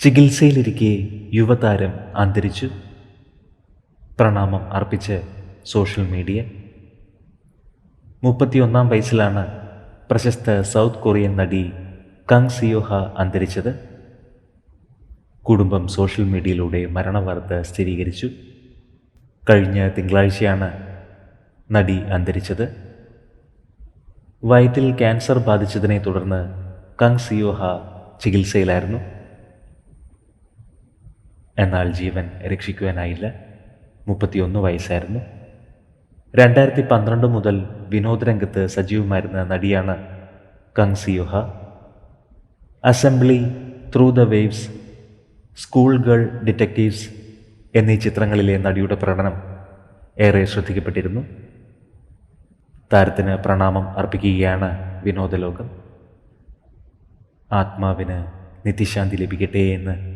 ചികിത്സയിലിരിക്കെ യുവതാരം അന്തരിച്ചു. പ്രണാമം അർപ്പിച്ച് സോഷ്യൽ മീഡിയ. മുപ്പത്തിയൊന്നാം വയസ്സിലാണ് പ്രശസ്ത സൗത്ത് കൊറിയൻ നടി കങ് സിയോഹ അന്തരിച്ചത്. കുടുംബം സോഷ്യൽ മീഡിയയിലൂടെ മരണവാർത്ത സ്ഥിരീകരിച്ചു. കഴിഞ്ഞ തിങ്കളാഴ്ചയാണ് നടി അന്തരിച്ചത്. വയറ്റിൽ ക്യാൻസർ ബാധിച്ചതിനെ തുടർന്ന് കങ് സിയോഹ ചികിത്സയിലായിരുന്നു. എന്നാൽ ജീവൻ രക്ഷിക്കുവാനായില്ല. മുപ്പത്തിയൊന്ന് വയസ്സായിരുന്നു. രണ്ടായിരത്തി പന്ത്രണ്ട് മുതൽ വിനോദരംഗത്ത് സജീവമായിരുന്ന നടിയാണ് Kang Seoha. Assembly through the waves school girl detectives എന്നീ ചിത്രങ്ങളിലെ നടിയുടെ പ്രകടനം ഏറെ ശ്രദ്ധിക്കപ്പെട്ടിരുന്നു. താരത്തിന് പ്രണാമം അർപ്പിക്കുകയാണ് വിനോദലോകം. ആത്മാവിന് നിത്യശാന്തി ലഭിക്കട്ടെ എന്ന്